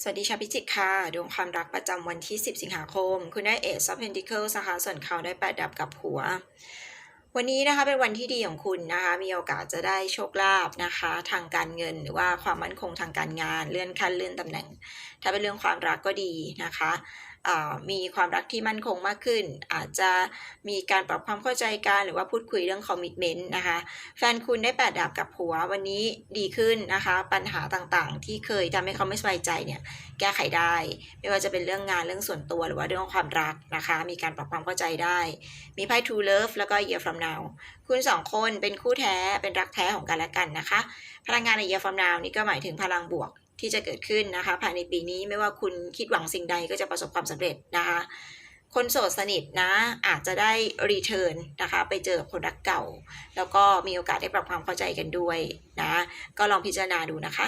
สวัสดีชาวพิจิกค่ะ ดวงความรักประจำวันที่ 10 สิงหาคม คุณได้เอซอฟเพนติเคิลนะคะส่วนเขาได้แปดดับกับหัว วันนี้นะคะเป็นวันที่ดีของคุณนะคะ มีโอกาสจะได้โชคลาภนะคะ ทางการเงินหรือว่าความมั่นคงทางการงานเลื่อนขั้นเลื่อนตำแหน่ง ถ้าเป็นเรื่องความรักก็ดีนะคะ มีความรักที่มั่นคงมากขึ้น อาจจะมีการปรับความเข้าใจกันหรือว่าพูดคุยเรื่องคอมมิชเมนต์นะคะ แฟนคุณได้แปดดาบกับหัววันนี้ดีขึ้นนะคะ ปัญหาต่างๆ ที่เคยทำให้เขาไม่สบายใจเนี่ยแก้ไขได้ ไม่ว่าจะเป็นเรื่องงานเรื่องส่วนตัวหรือว่าเรื่องความรักนะคะ มีการปรับความเข้าใจได้ มีไพ่ True Love แล้วก็ Year from now คุณสองคนเป็นคู่แท้เป็นรักแท้ของกันและกันนะคะ พลังงานใน Year from now นี่ก็หมายถึงพลังบวก ที่จะเกิดขึ้นนะคะภายในปีนี้ไม่ว่าคุณคิดหวังสิ่งใดก็จะประสบความสำเร็จนะคะคนโสดสนิทนะอาจจะได้รีเทิร์นนะคะไปเจอคนรักเก่า แล้วก็มีโอกาสได้ปรับความเข้าใจกันด้วยนะก็ลองพิจารณาดูนะคะ